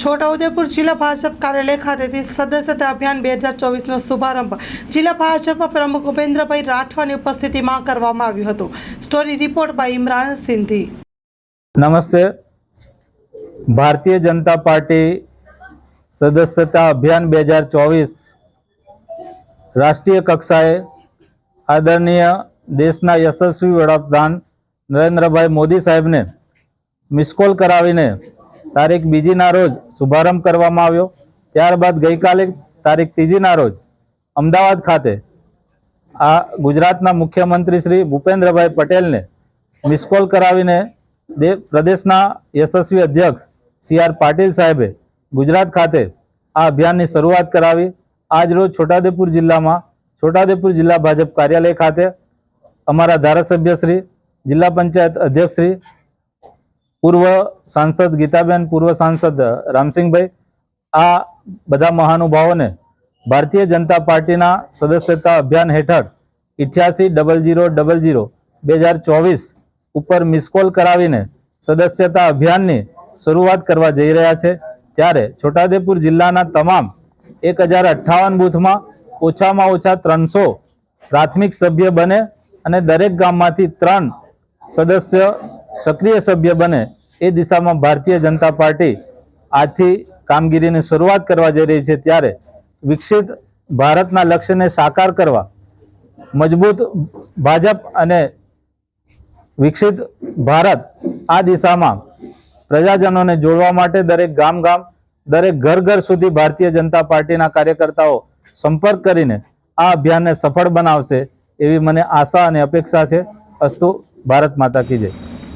છોટાઉદેપુર જિલ્લા ભાજપ કાર્યાલય ખાતેથી સદસ્યતા અભિયાન બે હજાર ચોવીસનો શુભારંભ જિલ્લા ભાજપ પ્રમુખ ભૂપેન્દ્રભાઈ રાઠવાની ઉપસ્થિતિમાં કરવામાં આવ્યું હતું. Story report by Imran Sindhi. નમસ્તે. ભારતીય જનતા પાર્ટી સદસ્યતા અભિયાન બે હજાર ચોવીસ રાષ્ટ્રીય કક્ષાએ આદરણીય દેશના યશસ્વી વડાપ્રધાન નરેન્દ્રભાઈ મોદી સાહેબને મિસકોલ કરાવીને તારીખ બીજીના રોજ શુભારંભ કરવામાં આવ્યો. ત્યારબાદ ગઈકાલે તારીખ ત્રીજીના રોજ અમદાવાદ ખાતે આ ગુજરાતના મુખ્યમંત્રી શ્રી ભૂપેન્દ્રભાઈ પટેલને મિસકોલ કરાવીને દે પ્રદેશના યશસ્વી અધ્યક્ષ સી આર પાટીલ સાહેબે ગુજરાત ખાતે આ અભિયાનની શરૂઆત કરાવી. આજ રોજ છોટાઉદેપુર જિલ્લામાં છોટાઉદેપુર જિલ્લા ભાજપ કાર્યાલય ખાતે અમારા ધારાસભ્ય શ્રી જિલ્લા પંચાયત અધ્યક્ષ શ્રી પૂર્વ સાંસદ ગીતાબેન, પૂર્વ સાંસદ રામસિંહભાઈ, આ બધા મહાનુભાવોને ભારતીય જનતા પાર્ટીના સદસ્યતા અભિયાન હેઠળ ઇઠ્યાસી ડબલ જીરો ડબલ જીરો બે હજાર ચોવીસ ઉપર મિસકોલ કરાવીને સદસ્યતા અભિયાનની શરૂઆત કરવા જઈ રહ્યા છે. ત્યારે છોટાઉદેપુર જિલ્લાના તમામ એક હજાર અઠ્ઠાવન બૂથમાં ઓછામાં ઓછા ત્રણસો પ્રાથમિક સભ્ય બને અને દરેક ગામમાંથી ત્રણ સદસ્ય સક્રિય સભ્ય બને એ દિશામાં ભારતીય જનતા પાર્ટી આજથી કામગીરીની શરૂઆત કરવા જઈ રહી છે ત્યારે વિકસિત ભારતના લક્ષ્યને સાકાર કરવા મજબૂત ભાજપ અને વિકસિત ભારત આ દિશામાં પ્રજાજનોને જોડવા માટે દરેક ગામ ગામ દરેક ઘર ઘર સુધી ભારતીય જનતા પાર્ટીના કાર્યકર્તાઓ સંપર્ક કરીને આ અભિયાનને સફળ બનાવશે એવી મને આશા અને અપેક્ષા છે. અસ્તુ ભારત માતા કી જય.